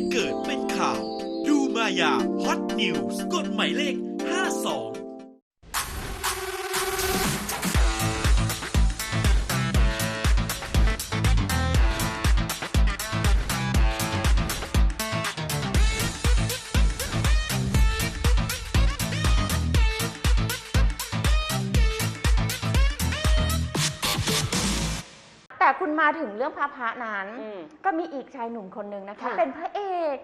ตุเกิดเป็นข่าว ดูมายาฮอตนิวส์กดหมายเลข คุณมาถึงเรื่องพระพระนั้น อืม ก็มีอีกชายหนุ่มคนหนึ่งนะคะ ค่ะ เป็นพระเอก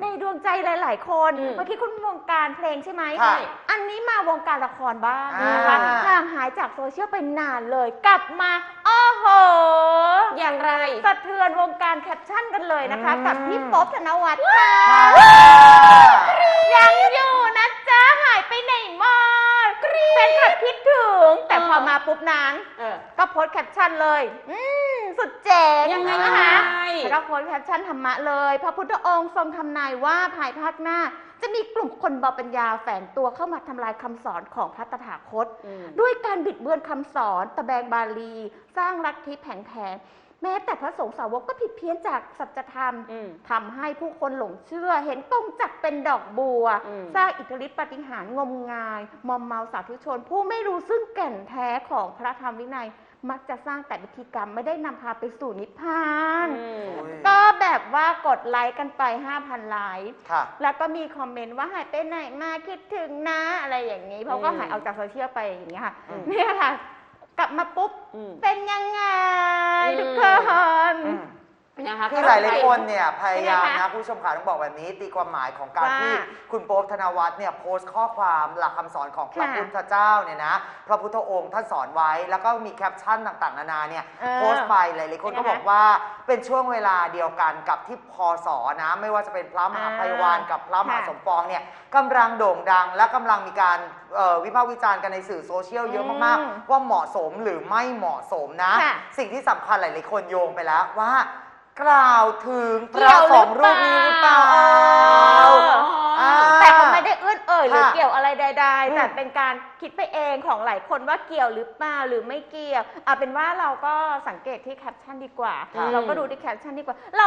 ในดวงใจหลาย ๆ คนอืมเมื่อกี้คุณวงการเพลงใช่ไหมค่ะอันนี้มาวงการละครบ้างอ่านนะคะห่างหายจากโซเชียลไปนานเลย กลับมาโอ้โหอย่างไร สะเทือนวงการแคปชั่นกันเลยนะคะ อืม กับพี่ป๊อบธนวัฒน์ค่ะยัง อมาปุ๊บนั้นเออ ก็โพสต์แคปชั่นเลย อืมสุดเจ๋งยังไงนะคะยังไงแล้วก็โพสต์แคปชั่นธรรมะเลย พระพุทธองค์ทรงทำนายว่าภายภาคหน้า จะมีกลุ่มคนเบาปัญญาแฝงตัวเข้ามาทำลายคำสอนของพระตถาคตอืมด้วยการบิดเบือนคำสอน ตะแบงบาลี สร้างลัทธิแผงๆ แม้แต่พระสงฆ์สาวกก็ผิดเพี้ยนจากสัจธรรมอืม ทำให้ผู้คนหลงเชื่อ เห็นกงจักรเป็นดอกบัว อืม สร้างอิทธิฤทธิปาฏิหาริย์งมงาย มอมเมาสาธุชน ผู้ไม่รู้ซึ่งแก่นแท้ของพระธรรมวินัย มักจะสร้างแต่พิธีกรรมไม่ได้นำพาไปสู่นิพพาน อืมก็แบบว่ากดไลค์กันไป 5,000 ไลค์ ค่ะ แล้วก็มีคอมเมนต์ว่าหายไปไหนมาคิดถึงนะอะไรอย่างนี้ เพราะก็อืมหายออกจากโซเชียลไปอย่างนี้ยค่ะ อืม เนี่ยค่ะ กลับมาปุ๊บอืมเป็นยังไงอืมทุกคน อืม นะคะคือหลายหลายๆคนเนี่ยพยายามยังไงนะคะคุณผู้ชมขาต้องบอกแบบนี้ ตีความหมายของการว่าที่คุณโป๊บธนวัฒน์เนี่ยโพสต์ข้อความหลักคำสอนของพระค่ะพุทธเจ้าเนี่ยนะพระพุทธองค์ท่านสอนไว้ แล้วก็มีแคปชั่นต่างๆ นานาเนี่ยเออโพสต์ไปหลายๆคนยังไงก็บอกว่าเป็นช่วงเวลาเดียวกันกับที่พศนะ ไม่ว่าจะเป็นพระมหาภัยวันกับพระมหาค่ะสมปองเนี่ยกำลังโด่งดัง และกำลังมีการเอ่อวิพากษ์วิจารณ์กันในสื่อโซเชียลเยอะมากอืมๆว่าเหมาะสมหรือไม่เหมาะสมนะค่ะสิ่งที่สำคัญหลายๆคนโยงไปแล้วว่า กล่าวถึงพเกี่ระยวสองรูปนี้หรือเปล่า เอออ่าแต่เขาไม่ได้เอื้อนเอ่ยหรือค่ะเกี่ยวอะไรใดอืมๆแต่เป็นการ คิดไปเองของหลายคนว่าเกี่ยวหรือเปล่าหรือไม่เกี่ยวเอาเป็นว่าเราก็สังเกตที่แคปชั่นดีกว่า ค่ะ เราก็ดูที่แคปชั่นดีกว่า เรา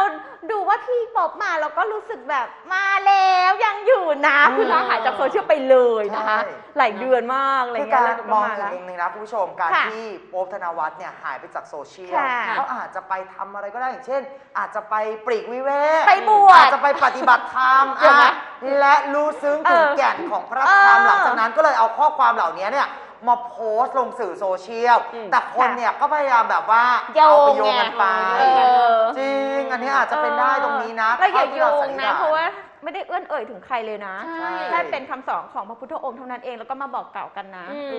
ดูว่าพี่ป๊อบมาเราก็รู้สึกแบบมาแล้วยังอยู่นะอืมคือเราหายจากโซเชียลไปเลยนะคะ ใช่ หลายเดือนมากอะไรคือเงี้กายรแล้วก็มองมาอีกแล้ว มุมหนึ่งนะคุณผู้ชมการค่ะที่โป๊บธนวัฒน์เนี่ยหายไปจากโซเชียลค่ะ เขาอาจจะไปทำอะไรก็ได้อย่างเช่น อาจจะไปปลีกวิเวกไปบวชอาจจะไปปฏิบัติธรรมเดี๋ยวนะอะและรู้ซึ้งถึงเออแก่นของพระธรรมเออ หลังจากนั้นก็เลยเอาข้อความเหล่านี้เนี่ยมาโพสต์ลงสื่อโซเชียลอืมแต่คนเนี่ยก็พยายามแบบว่าโยเอาไปงโยงกันไปไงเออจริง อันนี้อาจจะเป็นได้ตรงนี้นะแล้วอย่าเท่ที่โยรงสันนิษนะฐเพราะว่าไม่ได้เอื้อนเอ่ยถึงใครเลยนะใช่แค่เป็นคำสอนของพระพุทธองค์เท่านั้นเองแล้วก็มาบอกกล่าวกันนะอืเอ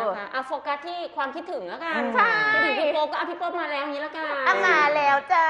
มอนะคะเอาโฟกัสที่ความคิดถึงแล้วกันอืมใช่คิดถึงพี่โป๊ปก็เอาพี่โป๊ปมาแล้วอย่างนี้แล้วกันอะมาแล้วจ้าเออ